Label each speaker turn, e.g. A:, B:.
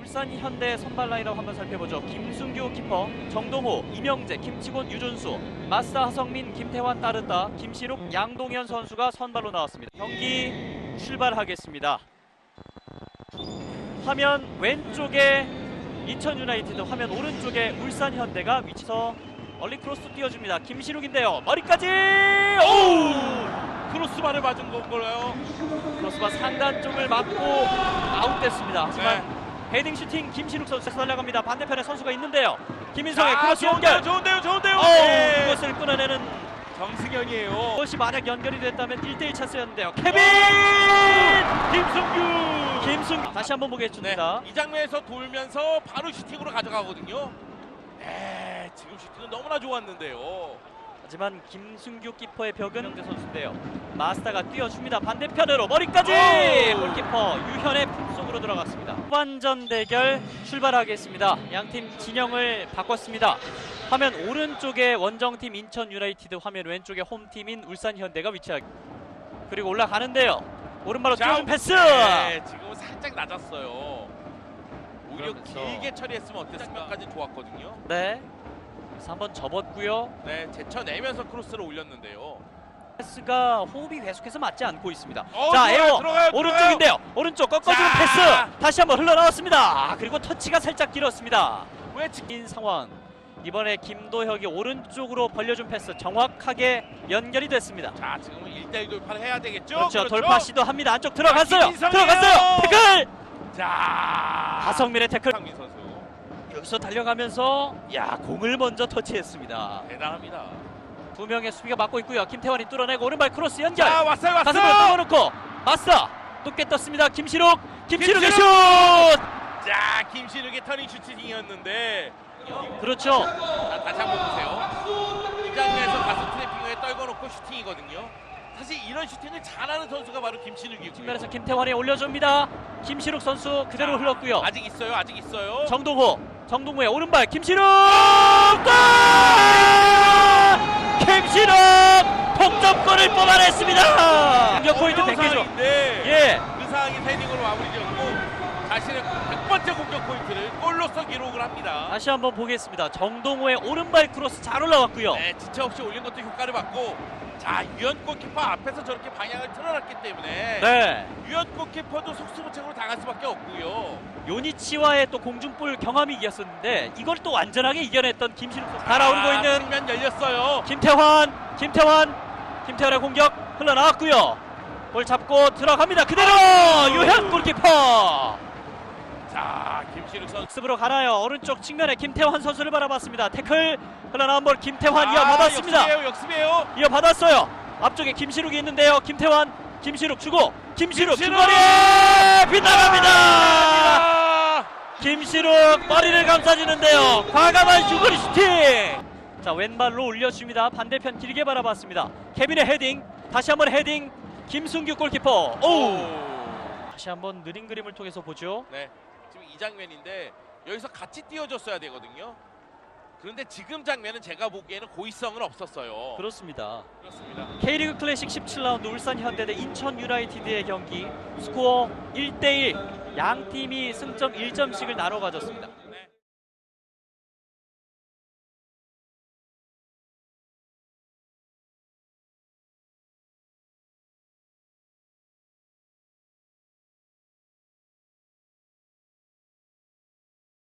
A: 울산 현대 선발 라인업 한번 살펴보죠. 김순규 키퍼, 정동호, 이명재, 김치곤, 유준수, 마스타 하성민, 김태환 따르다, 김시룩, 양동현 선수가 선발로 나왔습니다. 경기 출발하겠습니다. 화면 왼쪽에 인천 유나이티드, 화면 오른쪽에 울산 현대가 위치서 얼리 크로스 띄워줍니다. 김시룩인데요. 머리까지! 오!
B: 크로스바를 맞은 건가요?
A: 크로스바 상단 쪽을 맞고 아웃됐습니다. 하지만
B: 네.
A: 헤딩 슈팅 김신욱 선수가 날아갑니다. 반대편에 선수가 있는데요. 김인성의
B: 자,
A: 크로스
B: 좋은데요,
A: 연결.
B: 좋은데요, 좋은데요.
A: 오,
B: 네.
A: 그것을 끊어내는
B: 정승현이에요.
A: 그것이 만약 연결이 됐다면 1대1 찬스였는데요. 케빈!
B: 김승규.
A: 김승 다시 한번
B: 네,
A: 보겠습니다.
B: 이 장면에서 돌면서 바로 슈팅으로 가져가거든요. 네, 지금 슈팅은 너무나 좋았는데요.
A: 하지만 김승규 키퍼의 벽은 영재 선수인데요. 마스타가 뛰어줍니다. 반대편으로 머리까지
B: 오!
A: 골키퍼 유현의 품속으로 들어갔습니다. 후반전 대결 출발하겠습니다. 양팀 진영을 바꿨습니다. 화면 오른쪽에 원정팀 인천 유나이티드 화면 왼쪽에 홈팀인 울산 현대가 위치하기 그리고 올라가는데요. 오른발로
B: 자,
A: 뛰어준 패스.
B: 네, 지금은 살짝 낮았어요. 오히려
A: 그러면서-
B: 길게 처리했으면 어땠을까까지 좋았거든요.
A: 네. 그래서 한번 접었고요.
B: 네, 제쳐내면서 크로스를 올렸는데요.
A: 패스가 호흡이 계속해서 맞지 않고 있습니다.
B: 어,
A: 자,
B: 들어가요,
A: 에어
B: 들어가요,
A: 오른쪽인데요. 오른쪽 꺾어주는
B: 자.
A: 패스. 다시 한번 흘러나왔습니다. 아, 그리고 터치가 살짝 길었습니다.
B: 왜 지...
A: 인 상황. 이번에 김도혁이 오른쪽으로 벌려준 패스 정확하게 연결이 됐습니다.
B: 자, 지금은 1대1 돌파를 해야 되겠죠?
A: 그렇죠. 돌파 시도합니다. 안쪽
B: 자,
A: 들어갔어요.
B: 김인성이에요.
A: 들어갔어요. 태클.
B: 자,
A: 하성민의 태클.
B: 상민 선수
A: 여기서 달려가면서 야 공을 먼저 터치했습니다.
B: 대단합니다.
A: 두 명의 수비가 막고 있고요. 김태환이 뚫어내고 오른발 크로스 연결.
B: 자, 왔어요,
A: 가슴으로
B: 왔어요.
A: 떠놓고 맞서 높게 떴습니다. 김시록. 김시록의
B: 김시록!
A: 슛.
B: 자, 김신욱의 터닝 슈팅이었는데
A: 그렇죠.
B: 자, 다시 한번 보세요. 이 장면에서 가슴 트래핑에 떨궈놓고 슈팅이거든요. 사실 이런 슈팅을 잘하는 선수가 바로 김신욱이고요.
A: 측면에서 김태환이 올려줍니다. 김시록 선수 그대로 흘렀고요.
B: 아직 있어요, 아직 있어요.
A: 정동호, 정동호의 오른발 김시록 골! 동점골을 뽑아냈습니다. 공격 포인트 100개죠.
B: 상황인데
A: 예,
B: 그 상황이 헤딩으로 마무리되었고 자신의 100번째 공격 포인트를 골로서 기록을 합니다.
A: 다시 한번 보겠습니다. 정동호의 오른발 크로스 잘 올라왔고요.
B: 네, 지체 없이 올린 것도 효과를 받고 자 유현 골 키퍼 앞에서 저렇게 방향을 틀어놨기 때문에
A: 네,
B: 유현 골 키퍼도 속수무책으로 당할 수밖에 없고요.
A: 요니치와의 또 공중볼 경험이 이겼었는데 이걸 또 완전하게 이겨냈던 김시록 선수. 달아오르고
B: 아,
A: 있는
B: 측면 열렸어요.
A: 김태환, 김태환, 김태환의 공격 흘러나왔고요. 볼 잡고 들어갑니다. 그대로 유현 골키퍼.
B: 자 김신욱 선수
A: 습으로 가나요. 오른쪽 측면에 김태환 선수를 바라봤습니다. 태클 흘러나온 볼 김태환
B: 아,
A: 이어받았습니다.
B: 역습이에요, 역습이에요.
A: 이어받았어요. 앞쪽에 김시룩이 있는데요. 김태환, 김시룩 주고 김시룩
B: 김시룩!
A: 중거리에 빗나갑니다.
B: 아,
A: 김시룩 머리를 감싸주는데요. 과감한 중거리 슈팅. 자 왼발로 올려줍니다. 반대편 길게 바라봤습니다. 케빈의 헤딩. 다시 한번 헤딩. 김승규 골키퍼. 오.
B: 오.
A: 다시 한번 느린 그림을 통해서 보죠.
B: 네, 지금 이 장면인데 여기서 같이 띄워줬어야 되거든요. 그런데 지금 장면은 제가 보기에는 고의성은 없었어요.
A: 그렇습니다.
B: 그렇습니다.
A: K리그 클래식 17라운드 울산 현대 대 인천 유나이티드의 경기 스코어 1대1 양 팀이 승점 1점씩을 나눠 가졌습니다.